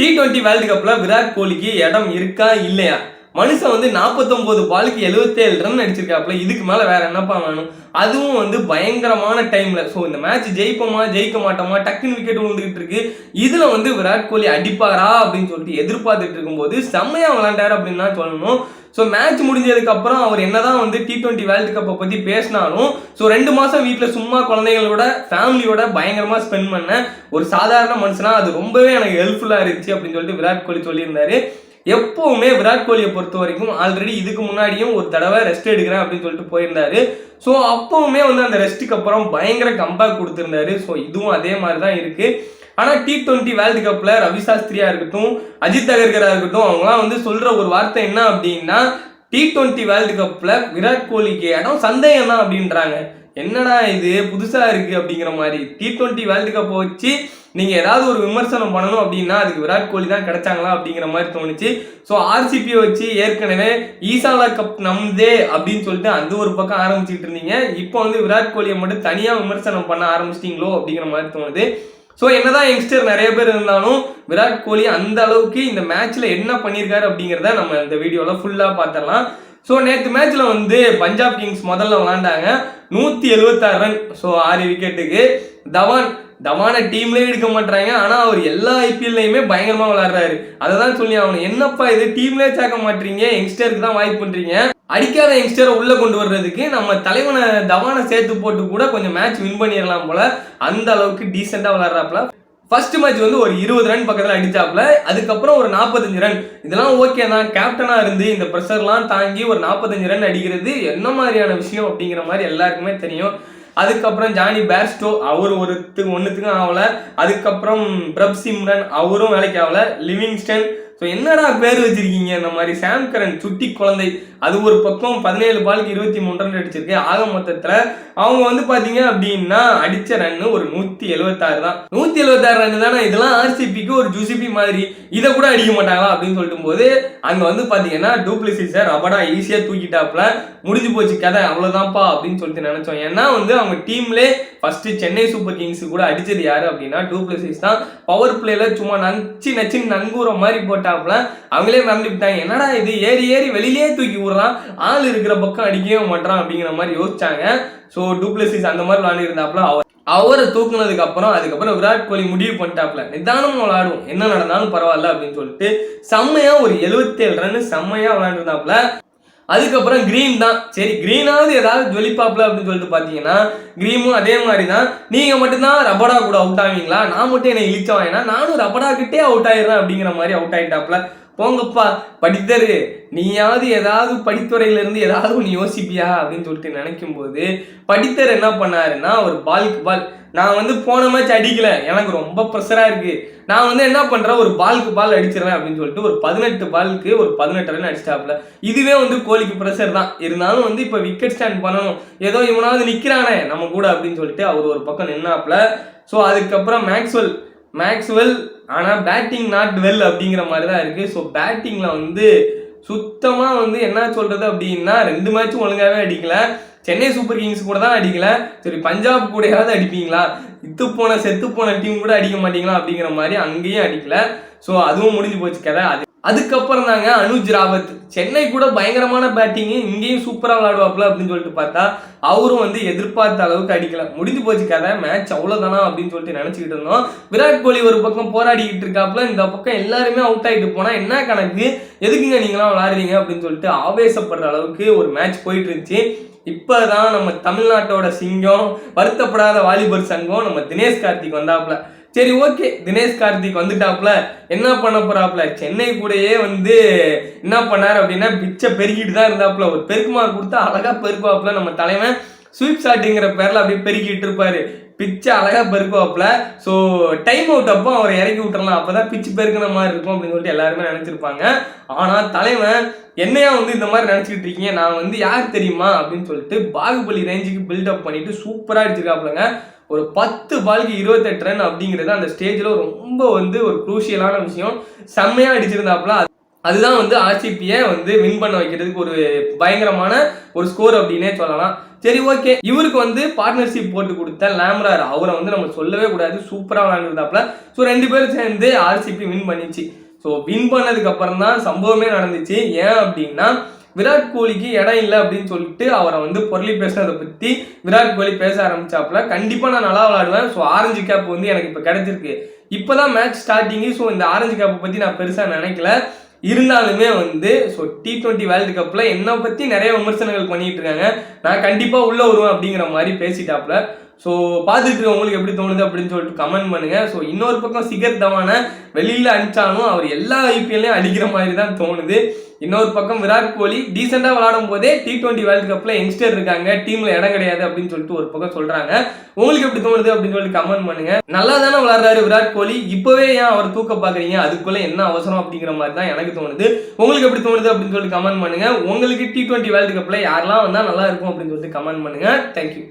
D twenty world கப்பில் விராட் கோலிக்கு இடம் இருக்கா இல்லையா? மனுஷன் வந்து 49 பாலுக்கு 77 ரன் அடிச்சிருக்காப்புல இதுக்கு மேலே வேற என்னப்பா வேணும்? அதுவும் வந்து பயங்கரமான டைம்ல ஸோ இந்த மேட்ச் ஜெயிப்போமா ஜெயிக்க மாட்டோமா டக்குன்னு விக்கெட் விழுந்துகிட்டு இருக்கு. இதுல வந்து விராட் கோலி அடிப்பாரா அப்படின்னு சொல்லிட்டு எதிர்பார்த்துட்டு இருக்கும்போது செம்மையா விளாண்டாரு அப்படின்னு தான் சொல்லணும். ஸோ மேட்ச் முடிஞ்சதுக்கு அப்புறம் அவர் என்னதான் வந்து டி ட்வெண்ட்டி வேர்ல்டு கப்பை பத்தி பேசினாலும் ஸோ ரெண்டு மாசம் வீட்டில் சும்மா குழந்தைகளோட ஃபேமிலியோட பயங்கரமா ஸ்பெண்ட் பண்ண ஒரு சாதாரண மனுஷனா அது ரொம்பவே எனக்கு ஹெல்ப்ஃபுல்லா இருந்துச்சு அப்படின்னு சொல்லிட்டு விராட் கோலி சொல்லியிருந்தாரு. எப்போவுமே விராட் கோலியை பொறுத்த வரைக்கும் ஆல்ரெடி இதுக்கு முன்னாடியும் ஒரு தடவை ரெஸ்ட் எடுக்கிறேன் அப்படின்னு சொல்லிட்டு போயிருந்தாரு. ஸோ அப்போவுமே வந்து அந்த ரெஸ்ட்டுக்கு அப்புறம் பயங்கர கம்பேக் கொடுத்துருந்தாரு. ஸோ இதுவும் அதே மாதிரி தான் இருக்கு ஆனால் டி டுவெண்ட்டி வேர்ல்டு கப்பில் ரவி சாஸ்திரியா இருக்கட்டும் அஜித் அகர்கரா இருக்கட்டும் அவங்களாம் வந்து சொல்ற ஒரு வார்த்தை என்ன அப்படின்னா டி டுவெண்ட்டி வேர்ல்டு கப்பில் விராட் கோலிக்கு இடம் சந்தேகம் தான் அப்படின்றாங்க. என்னடா இது? புதுசா இருக்கு அப்படிங்கிற மாதிரி. டி ட்வெண்ட்டி வேர்ல்டு கப்பை வச்சு நீங்க ஏதாவது ஒரு விமர்சனம் பண்ணணும் அப்படின்னா அதுக்கு விராட் கோலி தான் கிடைச்சாங்களா அப்படிங்கிற மாதிரி தோணுச்சு. ஸோ ஆர்சிபியை வச்சு ஏற்கனவே ஈசாலா கப் நம்தே அப்படின்னு சொல்லிட்டு அந்த ஒரு பக்கம் ஆரம்பிச்சுட்டு இருந்தீங்க. இப்போ வந்து விராட் கோலியை மட்டும் தனியா விமர்சனம் பண்ண ஆரம்பிச்சிட்டீங்களோ அப்படிங்கிற மாதிரி தோணுது. ஸோ என்னதான் யங்ஸ்டர் நிறைய பேர் இருந்தாலும் விராட் கோலி அந்த அளவுக்கு இந்த மேட்ச்ல என்ன பண்ணியிருக்காரு அப்படிங்கிறத நம்ம இந்த வீடியோவில் ஃபுல்லாக பார்த்துடலாம். ஸோ நேற்று மேட்ச்ல வந்து பஞ்சாப் கிங்ஸ் முதல்ல விளாண்டாங்க நூற்றி எழுபத்தாறு ரன். ஸோ ஆறு விக்கெட்டுக்கு தவான் தவானை டீம்லேயே எடுக்க மாட்டாங்க ஆனால் அவர் எல்லா ஐபிஎல்லையுமே பயங்கரமாக விளாட்றாரு அதை தான் சொல்லி அவனை என்னப்பா இது? டீம்லேயே சேர்க்க மாட்டீங்க யங்ஸ்டருக்கு தான் வாய்ப்பு பண்ணுறீங்க அடிக்காத யங்ஸ்டரை உள்ளே கொண்டு வர்றதுக்கு நம்ம தலைவனை தவானை சேர்த்து போட்டு கூட கொஞ்சம் மேட்ச் வின் பண்ணிடலாம் போல. அந்த அளவுக்கு டீசெண்டாக விளாட்றாப்புல ஃபர்ஸ்ட் மேட்ச் வந்து ஒரு இருபது ரன் பக்கத்தில் அடிச்சாப்ல அதுக்கப்புறம் ஒரு நாற்பத்தஞ்சு ரன் இதெல்லாம் ஓகே தான். கேப்டனாக இருந்து இந்த ப்ரெஷர்லாம் தாங்கி ஒரு நாற்பத்தஞ்சு ரன் அடிக்கிறது என்ன மாதிரியான விஷயம் அப்படிங்கிற மாதிரி எல்லாருக்குமே தெரியும். அதுக்கப்புறம் ஜானி பேர்ஸ்டோ அவர் ஒருத்துக்கு ஒன்றுத்துக்கும் ஆகலை. அதுக்கப்புறம் பிரப் சிம்ரன் அவரும் வேலைக்கு ஆகலை. லிவிங்ஸ்டன் ஸோ என்னடா பேர் வச்சிருக்கீங்க? இந்த மாதிரி சாம் கரன் சுட்டி குழந்தை. அது ஒரு பக்கம் பதினேழு பாலுக்கு இருபத்தி மூணு ரன் அடிச்சிருக்கு. ஆக மொத்தத்தில் அவங்க வந்து பார்த்தீங்க அப்படின்னா அடித்த ரன் ஒரு நூற்றி எழுபத்தாறு தான். நூற்றி எழுபத்தாறு ரன் தானே? இதெல்லாம் ஆர்சிபிக்கு ஒரு ஜூசிபி மாதிரி. இதை கூட அடிக்க மாட்டாங்களா அப்படின்னு சொல்லிட்டு போது அங்கே வந்து பார்த்தீங்கன்னா டூப்ளிசிஸை சார் ரபடா ஈஸியாக தூக்கிட்டாப்புல. முடிஞ்சு போச்சு கதை. அவ்வளோதான்ப்பா அப்படின்னு சொல்லிட்டு நினச்சோம். ஏன்னா வந்து அவங்க டீம்லே ஃபஸ்ட்டு சென்னை சூப்பர் கிங்ஸ் கூட அடித்தது யார் அப்படின்னா டூப்ளிசிஸ் தான். பவர் பிளேல சும்மா நச்சு நச்சு நங்கூற மாதிரி போட்டாப்புல அவங்களே மறந்துவிட்டாங்க என்னடா இது? ஏறி ஏறி வெளியிலேயே தூக்கி விடுறான் ஆள் இருக்கிற பக்கம் அடிக்கவே மாட்டான் அப்படிங்கிற மாதிரி யோசிச்சாங்க. ஸோ டூப்ளசிஸ் அந்த மாதிரி விளாண்டிருந்தாப்புல அவர் அவரை தூக்குனதுக்கு அப்புறம் அதுக்கப்புறம் விராட் கோலி முடிவு பண்ணிட்டாப்ல நிதானம் விளாடுவோம் என்ன நடந்தாலும் பரவாயில்ல அப்படின்னு சொல்லிட்டு செம்மையா ஒரு 77 ரன் செம்மையா விளையாண்டுருந்தாப்புல அதுக்கப்புறம் கிரீன் தான். சரி கிரீனாவது ஏதாவது ஜொலிப்பாப்ல அப்படின்னு சொல்லிட்டு பார்த்தீங்கன்னா க்ரீமும் அதே மாதிரி தான் நீங்கள் மட்டும்தான் ரபடா கூட அவுட் ஆவீங்களா? நான் மட்டும் என்னை இழிச்சவாயினா நானும் ரபடா கிட்டே அவுட் ஆயிடுறேன் அப்படிங்கிற மாதிரி அவுட் ஆகிட்டாப்ல போங்கப்பா படித்தரு. நீயாவது ஏதாவது படித்துறையிலேருந்து ஏதாவது ஒன்று யோசிப்பியா? அப்படின்னு சொல்லிட்டு நினைக்கும் போது படித்தர் என்ன பண்ணாருன்னா ஒரு பாலுக்கு பால் நான் வந்து போன மேட்ச் அடிக்கல. எனக்கு ரொம்ப ப்ரெஷராக இருக்குது நான் வந்து என்ன பண்ணுறேன் ஒரு பாலுக்கு பால் அடிச்சிடறேன் அப்படின்னு சொல்லிட்டு ஒரு பதினெட்டு பாலுக்கு ஒரு பதினெட்டு ரன் இதுவே வந்து கோலிக்கு ப்ரெஷர் தான். இருந்தாலும் வந்து இப்போ விக்கெட் ஸ்டாண்ட் பண்ணணும். ஏதோ இவனாவது நிற்கிறானே நம்ம கூட அப்படின்னு சொல்லிட்டு அவர் ஒரு பக்கம் நின்னாப்புல. ஸோ அதுக்கப்புறம் மேக்ஸ்வெல் மேக்ஸ்வெல் ஆனால் பேட்டிங் நாட் வெல் அப்படிங்கிற மாதிரி தான் இருக்குது ஸோ பேட்டிங்கில் வந்து சுத்தமாக வந்து என்ன சொல்கிறது அப்படின்னா ரெண்டு மேட்சும் ஒழுங்காகவே அடிக்கல. சென்னை சூப்பர் கிங்ஸ் கூட தான் அடிக்கல. சரி பஞ்சாப் கூடயாவது அடிப்பீங்களா? இத்து போன செத்து போன டீம் கூட அடிக்க மாட்டீங்களா அப்படிங்கிற மாதிரி அங்கேயும் அடிக்கல. ஸோ அதுவும் முடிஞ்சு போச்சு கதை. அது அதுக்கப்புறம் தாங்க அனுஜ் ராவத். சென்னை கூட பயங்கரமான பேட்டிங்கு இங்கேயும் சூப்பராக விளாடுவாப்புல அப்படின்னு சொல்லிட்டு பார்த்தா அவரும் வந்து எதிர்பார்த்த அளவுக்கு அடிக்கல. முடிஞ்சு போச்சு கதை மேட்ச் அவ்வளோதானா அப்படின்னு சொல்லிட்டு நினச்சிக்கிட்டு இருந்தோம். விராட் கோலி ஒரு பக்கம் போராடிக்கிட்டு இருக்காப்புல இந்த பக்கம் எல்லாருமே அவுட் ஆகிட்டு போனால் என்ன கணக்கு? எதுக்குங்க நீங்களாம் விளாடுறீங்க அப்படின்னு சொல்லிட்டு ஆவேசப்படுற அளவுக்கு ஒரு மேட்ச் போயிட்டு இருந்துச்சு. இப்போதான் நம்ம தமிழ்நாட்டோட சிங்கம் வருத்தப்படாத வாலிபர் சங்கம் நம்ம தினேஷ் கார்த்திக் வந்தாப்புல. சரி ஓகே தினேஷ் கார்த்திக் வந்துட்டாப்ல என்ன பண்ண போறாப்ல சென்னை கூடயே வந்து என்ன பண்ணார் அப்படின்னா பிச்சை பெருக்கிட்டு தான் இருந்தாப்ல ஒரு பெருக்குமார் கொடுத்தா அழகா பெருக்குவாப்ல நம்ம தலைவன். ஸ்வீப் ஷாட்டுங்கிற பேர்ல அப்படியே பெருக்கிட்டு இருப்பாரு. பிச்சை அழகா பெருக்குவாப்ல ஸோ டைம் அவுட் அப்போ அவரை இறக்கி விட்டுறலாம். அப்பதான் பிச்சு பெருக்கின மாதிரி இருக்கும் அப்படின்னு சொல்லிட்டு எல்லாருமே நினைச்சிருப்பாங்க. ஆனா தலைவன் என்னையா வந்து இந்த மாதிரி நினைச்சிட்டு இருக்கீங்க? நான் வந்து யார் தெரியுமா? அப்படின்னு சொல்லிட்டு பாகுபலி ரேஞ்சுக்கு பில்டப் பண்ணிட்டு சூப்பரா அடிச்சிருக்காப்லங்க ஒரு பத்து பாலுக்கு இருபத்தெட்டு ரன் அப்படிங்கிறது அந்த ஸ்டேஜில் ரொம்ப வந்து ஒரு குரூஷியலான விஷயம். செம்மையாக அடிச்சிருந்தாப்புல. அதுதான் வந்து ஆர்சிபியை வந்து வின் பண்ண வைக்கிறதுக்கு ஒரு பயங்கரமான ஒரு ஸ்கோர் அப்படின்னே சொல்லலாம். சரி ஓகே இவருக்கு வந்து பார்ட்னர்ஷிப் போட்டு கொடுத்த லேம்ரார் அவரை வந்து நம்ம சொல்லவே கூடாது. சூப்பராக விளாண்டுருந்தாப்புல. ஸோ ரெண்டு பேரும் சேர்ந்து ஆர்சிபி வின் பண்ணிச்சு. ஸோ வின் பண்ணதுக்கு அப்புறம் தான் சம்பவமே நடந்துச்சு. ஏன் அப்படின்னா விராட் கோலிக்கு இடம் இல்லை அப்படின்னு சொல்லிட்டு அவரை வந்து பொருளி பேசுனதை பற்றி விராட் கோலி பேச ஆரம்பிச்சாப்புல கண்டிப்பாக நான் நல்லா விளாடுவேன் ஸோ ஆரஞ்சு கேப் வந்து எனக்கு இப்போ கிடைச்சிருக்கு. இப்போதான் மேட்ச் ஸ்டார்டிங்கு ஸோ இந்த ஆரஞ்சு கேப்பை பற்றி நான் பெருசாக நினைக்கல. இருந்தாலுமே வந்து ஸோ டி ட்வெண்ட்டி வேர்ல்டு கப்பில் என்னை பற்றி நிறைய விமர்சனங்கள் பண்ணிகிட்டு இருக்காங்க. நான் கண்டிப்பாக உள்ளே வருவேன் அப்படிங்கிற மாதிரி பேசிட்டாப்புல. ஸோ பார்த்துட்டு உங்களுக்கு எப்படி தோணுது அப்படின்னு சொல்லிட்டு கமெண்ட் பண்ணுங்க. ஸோ இன்னொரு பக்கம் சிகர் தவானை வெளியில் அடிச்சாலும் அவர் எல்லா ஐபிஎல்லையும் அடிக்கிற மாதிரி தான் தோணுது. இன்னொரு பக்கம் விராட் கோலி டீசெண்டாக விளாடும் போதே டி டுவெண்ட்டி வேர்ல்டு கப்பில் யங்ஸ்டர் இருக்காங்க. டீமில் இடம் கிடையாது அப்படின்னு சொல்லிட்டு ஒரு பக்கம் சொல்கிறாங்க உங்களுக்கு எப்படி தோணுது அப்படின்னு சொல்லிட்டு கமெண்ட் பண்ணுங்க. நல்லா தானே விளாட்றாரு விராட் கோலி. இப்போவே ஏன் அவர் தூக்க பார்க்குறீங்க? அதுக்குள்ளே என்ன அவசரம் அப்படிங்கிற மாதிரி தான் எனக்கு தோணுது. உங்களுக்கு எப்படி தோணுது அப்படின்னு சொல்லிட்டு கமெண்ட் பண்ணுங்க. உங்களுக்கு டி டுவெண்ட்டி வேர்ல்டு கப்பில் யாரெல்லாம் வந்தால் நல்லா இருக்கும் அப்படின்னு சொல்லிட்டு கமெண்ட் பண்ணுங்க. தேங்க்யூ